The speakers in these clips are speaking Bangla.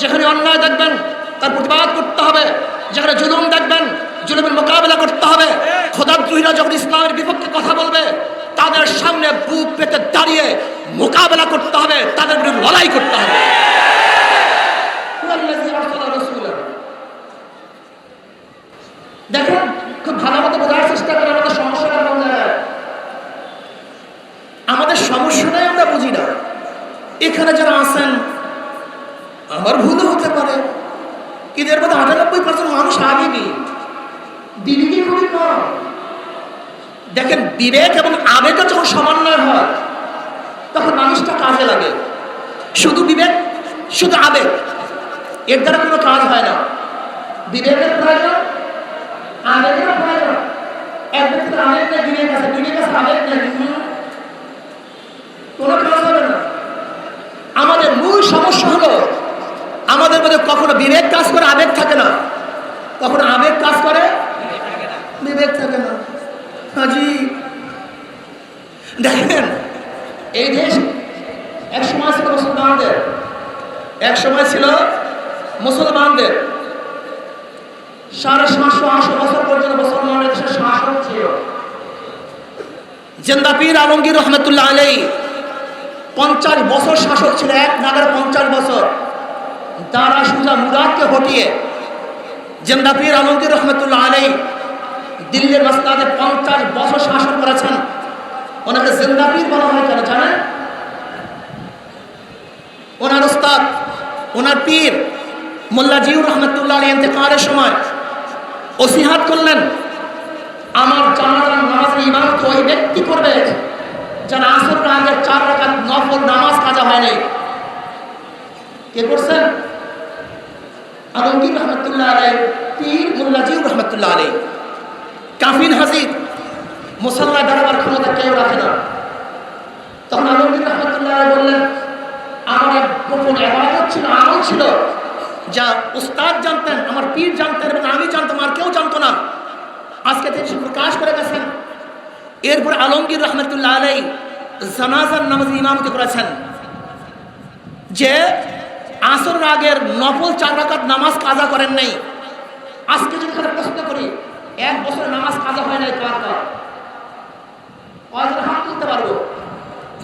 যেখানে অন্যায় দেখবেন, তার প্রতিবাদ করতে হবে। যেখানে জুলুম দেখবেন, জুলুমের মোকাবেলা করতে হবে। খোদাদ্রোহীরা যখন ইসলামের বিপক্ষে কথা বলবে, তাদের সামনে বুক পেতে দাঁড়িয়ে মোকাবেলা করতে হবে, তাদের বিরুদ্ধে লড়াই করতে হবে। দেখেন, খুব ভালো মতো বোঝার চেষ্টা করে আমাদের সমস্যাটা আমাদের সমস্যাটাই আমরা বুঝি না। এখানে যারা আছেন আমার ভুলও হতে পারে। কিন্তু এর মধ্যে আটানব্বই পার্সেন্ট মানুষ দিই দিদিকে খুবই কম দেখেন, বিবেক এবং আবেগটা যখন সমন্বয় হয়, তখন মানুষটা কাজে লাগে। শুধু বিবেক, শুধু আবেগ। এর দ্বারা কোনো কাজ হয় না। বিবেকের প্রয়োজন আবেগের প্রয়োজন আবেগ বিবেক আছে। আবেগ কোনো কাজ আমাদের মূল সমস্যা হলো আমাদের মধ্যে কখনো বিবেক কাজ করে, আবেগ থাকে না। কখনো আবেগ কাজ করে, বিবেক থাকে না। হাজি, দেখেন, এই দেশ এক সময় ছিল মুসলমানদের, এক সময় ছিল মুসলমানদের। সাড়ে সাতশো, আটশো বছর পর্যন্ত মুসলমানের দেশের শাসক ছিল। জেন্দাপীর আলমগীর রহমতুল্লাহ আলাই পঞ্চাশ বছর শাসক ছিল, এক নাগার পঞ্চাশ বছর। দারা সুজা মুরাদকে হটিয়ে জেন্দাপীর আলমগীর রহমতুল্লাহ আলাই দিল্লির মাসলাদে পঞ্চাশ বছর শাসন করেছেন। ওনাকে জেন্দাপীর বলা হয়, কেন জানেন? ওনার ওস্তাদ ওনার পীর মোল্লা জিউর রহমতুল্লাহ আলী ইন্তেকালের সময় ওসিহাত করলেন, আমার জানাজার নামাজের ইমামত ওই ব্যক্তি করবে যারা আসর আগে চার রাকাত নফল নামাজ কাজা হয় নাই। কে করছেন আলমগীর রহমতুল্লাহ আলাই পীর মোল্লা জিউর রহমতুল্লাহ আলী কাফিন হাজির, মুসল্লা দাঁড়াবার ক্ষমতা কেউ রাখে না। তখন আলমগীর রহমতুল্লাহ আলাই বললেন, আমার এক গোপন এবাদত ছিল, আমল ছিল, যা উস্তাদ জানতেন, আমার পীর জানতেন এবং আমি জানতাম, আর কেউ জানতো না। আজকে তিনি প্রকাশ করে গেছেন। এরপর আলমগীর রহমতুল্লাহ আলাই জানাজার নামাজ ইমামতি করেছেন। যে আসর আগের নফল চার রাকাত নামাজ কাজা করেন নাই। আজকে যদি তাহলে প্রশ্ন করি, এক বছর নামাজ কাজা হয় নাই কার কার? হাত তুলতে পারব?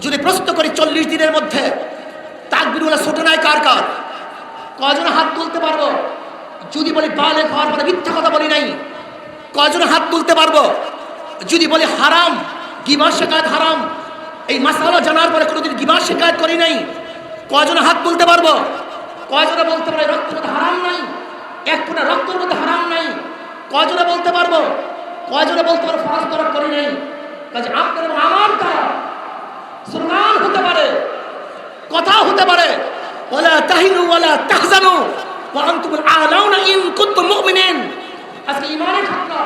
যদি প্রশ্ন করি চল্লিশ দিনের মধ্যে তাকবিরুল্লাহ ছোট নাই কার কার? কয়জন হাত তুলতে পারব? যদি বলি বালে খাওয়ার পরে মিথ্যা কথা বলি নাই, কয়জন হাত তুলতে পারব? যদি বলি হারাম, গিবার শেখায়ত হারাম, এই মাসালা জানার পরে কোনোদিন গিবার শেখায়ত করি নাই, কয়জন হাত তুলতে পারব? কয়জনে বলতে পারে রক্তের মধ্যে হারাম নাই? এক ফোঁটা রক্তের মধ্যে হারাম নাই। কয়জনে বলতে পারব? কয়জনে বলতে পারব, ফরজ তরক করি নাই। কাজে আপনার এবং আমার দ্বারা স্লোগান হতে পারে কথা হতে পারে। ওয়ালা তাহিনু ওয়ালা তাহজানু ওয়া আনতুমুল আলাউনা ইন কুনতুম মুমিনিন। আজকে ইমানের খাতরা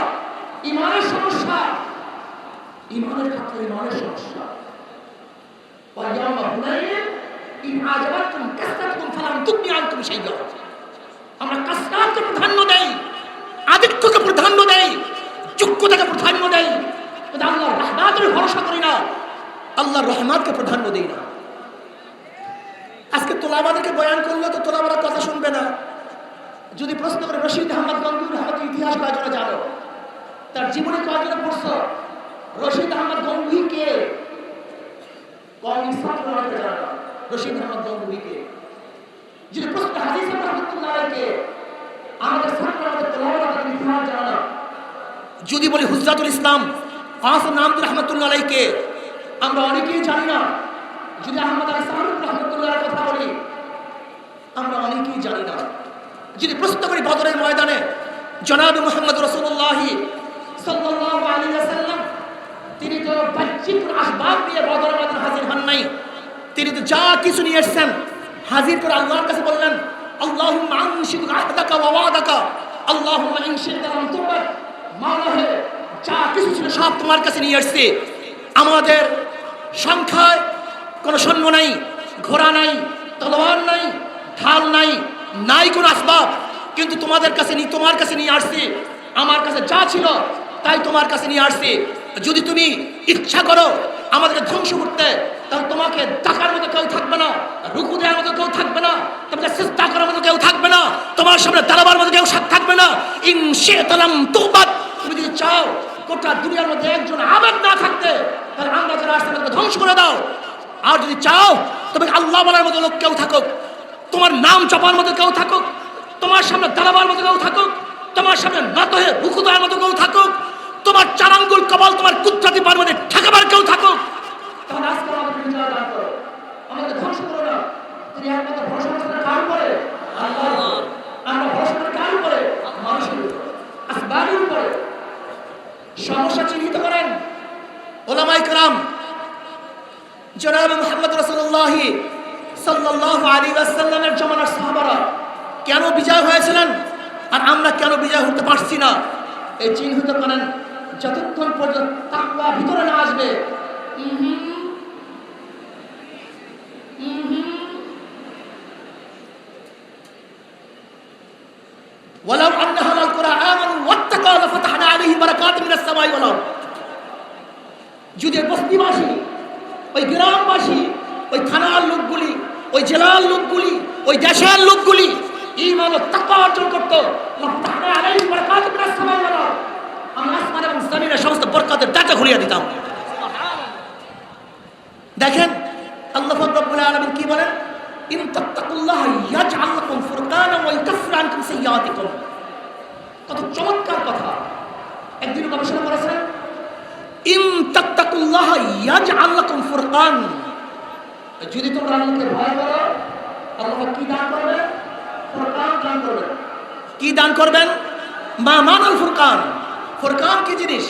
ইমানের সমস্যা। ইমানের খাতরা ইমানের সমস্যা। ওয়া ইয়াউমা হুনাইন ইন আজাবাতকুম কাসরাতকুম ফালাম তুগনি আনকুম শাইয়্যা আমরা কাসরাতকে প্রাধান্য দেই, আদিত্যকে প্রাধান্য দেই যোগ্যতাকে প্রাধান্য দেই। কিন্তু আল্লাহর রহমাতের ভরসা করি না, আল্লাহর রহমাতকে প্রাধান্য দেই না। আজকে তোলাবাদেরকে বয়ান করলে তো তোলাবারা কথা শুনবে না। যদি প্রশ্ন করে, রশিদ আহমদ গঙ্গুর আহমদ ইতিহাস কয়জনে জানো? তার জীবনে কয়জনে পড়ছ? রশিদ আহমদ গঙ্গুহি কে? রশিদ আহমদ গঙ্গুহি কে? যদি প্রশ্ন হাজিজ রহমতুল্লাহ কে আমাদের ছাত্র আমাদের তোলাবারা তাদের ইতিহাস জানে যদি বলি হুজরাতুল ইসলাম কাসম নামদুল রহমতুল্লাহ আলাইকে, আমরা অনেকেই জানি না। যদি আহমদ আলী সাহারুল রহমতুল্লাহর কথা বলি, আমরা অনেকেই জানি না। যদি প্রশ্ন করি বদরের ময়দানে, জনাব মোহাম্মদ রসুল্লাহি সাল্লাল্লাহু আলাইহি ওয়াসাল্লাম, তিনি তো বাহ্যিক আসবাব নিয়ে বদরের ময়দানে হাজির হন নাই। তিনি তো যা কিছু নিয়ে এসেছেন হাজির করে আল্লাহর কাছে বললেন লাম তুবাদ যা কিছু ছিল সব তোমার কাছে নিয়ে আসছে। আমাদের সংখ্যায় কোনো সৈন্য নাই, ঘোড়া নাই, তলোয়ার নাই, ঢাল নাই নাই কোনো আসবাব। কিন্তু তোমাদের কাছে নিয়ে তোমার কাছে নিয়ে আসছি। আমার কাছে যা ছিল তাই তোমার কাছে নিয়ে আসছি। যদি তুমি ইচ্ছা করো আমাদেরকে ধ্বংস করতে তাহলে তোমাকে ডাকার মতো কেউ থাকবে না, রুকু দেওয়ার মতো কেউ থাকবে না, তোমাকে চেষ্টা করার মতো কেউ থাকবে না, তোমার সামনে দাঁড়াবার মধ্যে কেউ থাকবে না। ইন শেতালাম তুবাদ তুমি যদি চাও গোটা দুনিয়ার মধ্যে একজন আবেদ না থাকতে, তাহলে আমরা যারা আসতে ধ্বংস করে দাও। আর যদি চাও তবে আল্লাহ বলার মতো লোক কেউ থাকুক, তোমার নাম চাপার মতো কেউ থাকুক, তোমার সামনে দাঁড়াবার মতো কেউ থাকুক, তোমার সামনে নত হয়ে বুকু দেওয়ার মতো কেউ থাকুক, তোমার চারাঙ্গুল কপাল, তোমার কুত্রাতি পার মধ্যে ঠেকাবার কেউ থাকুক তাহলে আজকে আমাদের বিজয় দান করো আমাদের ধ্বংস করো না তুমি একমাত্র ভরসা করছ না কার উপরে আল্লাহর উপরে। আমরা ভরসা করি কার উপরে মানুষের উপরে আসবাবের উপরে সমস্যা চিহ্নিত করেন ওলামাই কালাম জনাব মোহাম্মদ রসুল্লাহ সাল্লাহ আলী আসাল্লামের জমানার সাহাবারা কেন বিজয় হয়েছিলেন আর আমরা কেন বিজয় হতে পারছি না এই চিহ্নিত করেন যতক্ষণ পর্যন্ত তাকওয়া ভিতরে না আসবে ইহিম, ইহিম। ولو أن أهل القرى آمنوا واتقوا لفتحنا عليهم بركات من السماء والأرض যদি ওই বস্তিবাসী ওই গ্রামবাসী ওই থানার লোকগুলি ওই জেলার লোকগুলি ওই দেশের লোকগুলি ইমান ও তাকওয়া অর্জন করত। লাফতাহনা আলাইহিম বারাকাতুম মিনাস সামাই ওয়াল আরদ। আমরা আসমান এবং জমিনের সমস্ত বরকতের দাঁটা ঘুরিয়ে দিতাম। দেখেন, আল্লাহ রব্বুল আলামিন কি বলেন? ইন তাত্তাকুল্লাহ ইয়াজআল লাকুম ফুরকানা ওয়া ইউকাফির আনকুম সাইয়্যাতিকুম। কত চমৎকার কথা। একদিন গবেষণা করেছেন? ইন তাত্তাকুল্লাহ ইয়াজআল লাকুম ফুরকান। যদি তোমরা আল্লাহকে ভয় করো, আল্লাহ কি দান করবে কি দান করবেন? মা মানাল ফুরকান। ফুরকান কি জিনিস?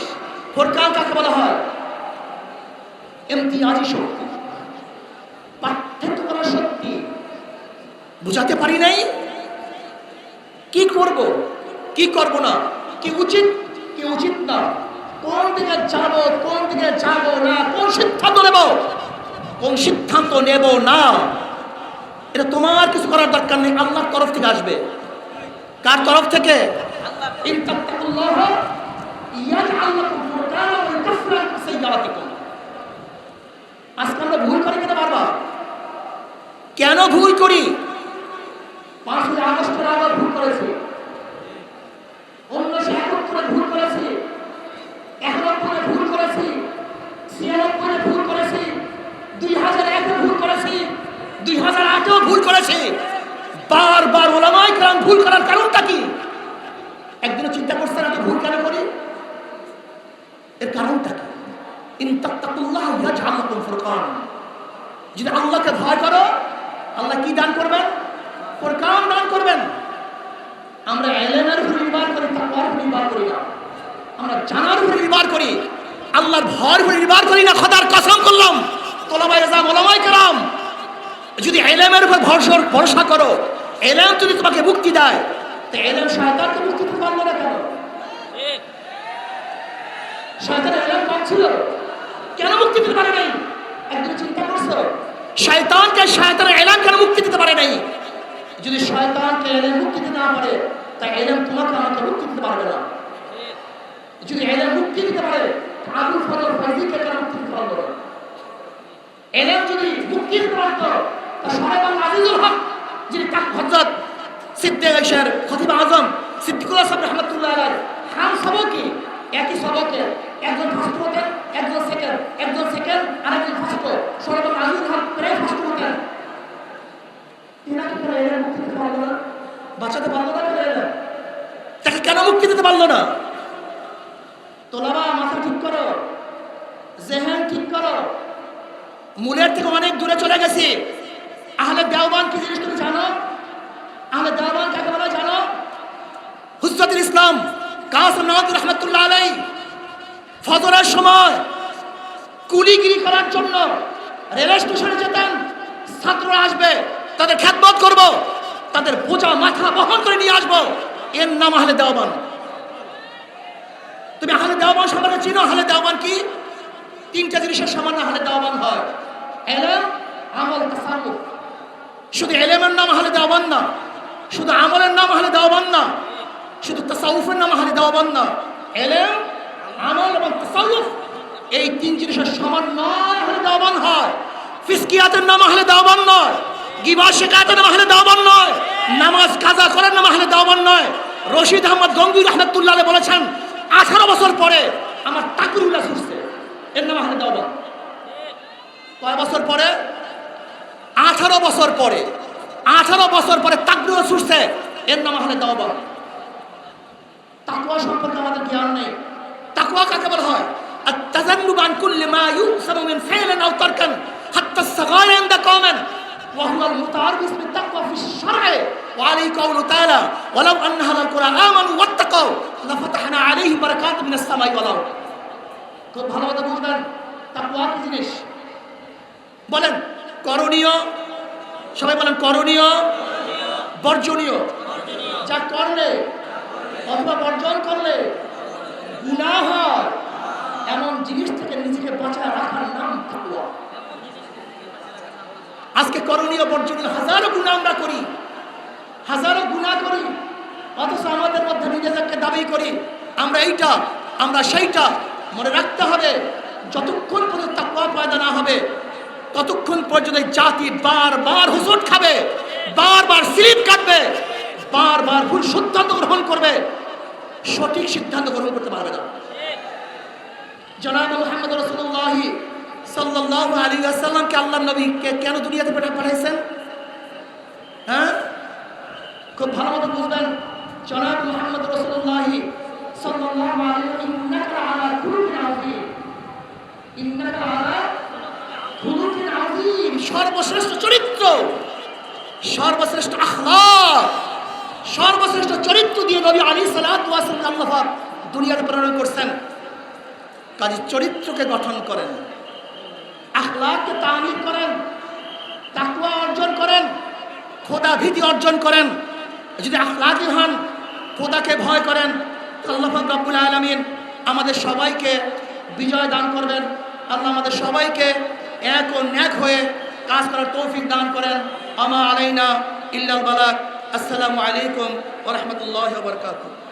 ফুরকান কাকে বলা হয়? ইমতিয়াজি শক্তি। পার্থক্য করার শক্তি। বুঝাতে পারি নাই? কি করব? কি করব না? কি উচিত? কি উচিত না? কোন দিকে যাব কোন দিকে যাব না? কোন সিদ্ধান্ত নেব? কোন সিদ্ধান্ত নেব না? এটা তোমার কিছু করার দরকার নেই আল্লাহর তরফ থেকে আসবে। কার তরফ থেকে? আজকে আমরা ভুল করি কিনা বারবার? কেন ভুল করি? পাঁচই আগস্টের আগে ভুল করেছি উনিশশো একাত্তরে ভুল করেছি একাত্তরে ভুল করেছি ছিয়ানব্বই ভুল করেছি দুই হাজার একে ভুল করেছি দুই হাজার করেছি বারবার ওলামাই কারণ ভুল করার কারণটা কি? একদিনও চিন্তা করছেন আমি ভুল কেন করি? এর কারণটা কি? ভয় আল্লাহ নির্ভর করি নির্ভর না। আমরা জানার নির্ভর করি। নির্ভর করি না কসম করলাম। কালাম যদি এলেমের উপর ভরসা ভরসা করো, এলেম যদি তোমাকে মুক্তি দেয়, তো এলেম মুক্তি পারল না কেন? শয়তানের এলাম কম ছিল কেন মুক্তি দিতে পারে নাই? চিন্তা করছ? শয়তানকে, শয়তানের এলাম কেন মুক্তি দিতে পারে নাই? যদি শয়তানকে এলেম মুক্তি দিতে না পারে তাই এলেম তোমাকে আমাকে মুক্তি দিতে পারবে না। যদি এলেম মুক্তি দিতে পারে আবু ফজল ফাইজিকে কেন মুক্তি দিতে পারল না? এলেম যদি মুক্তি দিতে পারতো তা সাহেব আজিজুল হক, যিনি হজরত সিদ্দিক আইসার খতিব আজম সিদ্দিকুল্লাহ সাহেব রহমতুল্লাহ আলাই খান সবকে একই সবকে একজন ফার্স্ট একজন সেকেন্ড একজন সেকেন্ড আর একজন ফার্স্ট সরব আজিজুল হক প্রায় ফার্স্ট হতেন বাঁচাতে পারল না তাকে কেন মুক্তি দিতে পারল না? তোলাবা মাথা ঠিক করো, জেহেন ঠিক করো। মূলের থেকে অনেক দূরে চলে গেছি। আহলে দেওবান কি জিনিস তুমি জানো? আহলে দেওবান কাকে বলা জানো? হুজরতুল ইসলাম কাসম নওয়াজ রহমতুল্লাহ আলাই ফজরের সময় কুলিগিরি করার জন্য রেল স্টেশনে যেতেন, ছাত্ররা আসবে, তাদের খ্যাতমত করব, তাদের বোঝা মাথা বহন করে নিয়ে আসব। এর নাম আহলে দেওবান তুমি আহলে দেওবান সম্পর্কে চিনো? আহলে দেওবান কি? তিনটা জিনিসের সমান আহলে দেওবান হয়। এলেম আমল তাসারুফ। শুধু এলেমের নাম আহলে দেওবান না শুধু আমলের নাম আহলে দেওবান না শুধু তাসাউফের নাম আহলে দেওবান না এলেম, আমল এবং তাসাউফ এই তিন জিনিসের সমন্বয় আহলে দেওবান হয় ফিসকিয়াতের নাম আহলে দেওবান নয় গিবা শেখায়তের নাম আহলে দেওবান নয় নামাজ কাজা করেন না মাহলে দাওয়ান নয় রশিদ আহমদ গঙ্গুই রহমতুল্লাহ বলেছেন, আঠারো বছর পরে আমার তাকুরুল্লাহ ছুটছে। এর নাম মাহলে দাওয়ান কয় বছর পরে? আঠারো বছর পরে আঠারো বছর পরে তাকবিরুল্লাহ ছুটছে এর নাম মাহলে দাওয়ান তাকুয়া সম্পর্কে আমাদের জ্ঞান নেই তাকুয়া কাকে বলা হয় التذنب عن كل ما يؤثر من فعل او ترك حتى الصغائر عند قوم وهو المتعرض بالتقوى في الشرع وعليه قوله تعالى ولو ان اهل القرى امنوا واتقوا لفتحنا عليهم بركات من السماء والارض খুব ভালো কথা বুঝবেন তাকুয়া কি জিনিস বলেন করণীয়, সবাই বলেন করণীয়, বর্জনীয়। যা করলে অথবা বর্জন করলে গুনাহ হয়, এমন জিনিস থেকে নিজেকে বাঁচায় রাখার নাম তাকওয়া। আজকে করণীয়, বর্জনীয়, হাজারো গুণা আমরা করি, হাজারো গুণা করি, অথচ আমাদের মধ্যে নিজেদেরকে দাবি করি, আমরা এইটা, আমরা সেইটা মনে রাখতে হবে, যতক্ষণ পর্যন্ত তাকওয়া পয়দা না হবে ততক্ষণ পর্যন্ত জাতি বারবার হুসুট খাবে, বারবার স্লিপ কাটবে, বারবার ভুল সিদ্ধান্ত গ্রহণ করবে, সঠিক সিদ্ধান্ত গ্রহণ করতে পারবে না। জনাব মোহাম্মদ রসুল্লাহ সাল্লাহ আলী আসাল্লামকে আল্লাহ নবীকে কেন দুনিয়াতে পাঠা পাঠাইছেন? হ্যাঁ? খুব ভালো মতো বুঝবেন জনাব মোহাম্মদ রসুল্লাহ সাল্লাহ আলী ইন্নাকা আলা খুলুকিন আযীম, ইন্নাকা আলা সর্বশ্রেষ্ঠ চরিত্র, সর্বশ্রেষ্ঠ আখলাক, সর্বশ্রেষ্ঠ চরিত্র দিয়ে নবী আলী আল্লাহ দুনিয়াতে প্রেরণ করছেন। কাজে চরিত্রকে গঠন করেন, আখলাককে তামিল করেন তাকুয়া অর্জন করেন, খোদা ভীতি অর্জন করেন। যদি আখলাকি হন, খোদাকে ভয় করেন আল্লাহ রব্বুল আলমিন আমাদের সবাইকে বিজয় দান করবেন। আল্লাহ আমাদের সবাইকে এক ও ন্যাক হয়ে কাজ করার তৌফিক দান করেন। আমা আলাইনা ইল্লাল বালাক। আসসালামু আলাইকুম ওরহমতুল্লাহ বরকাতুহ।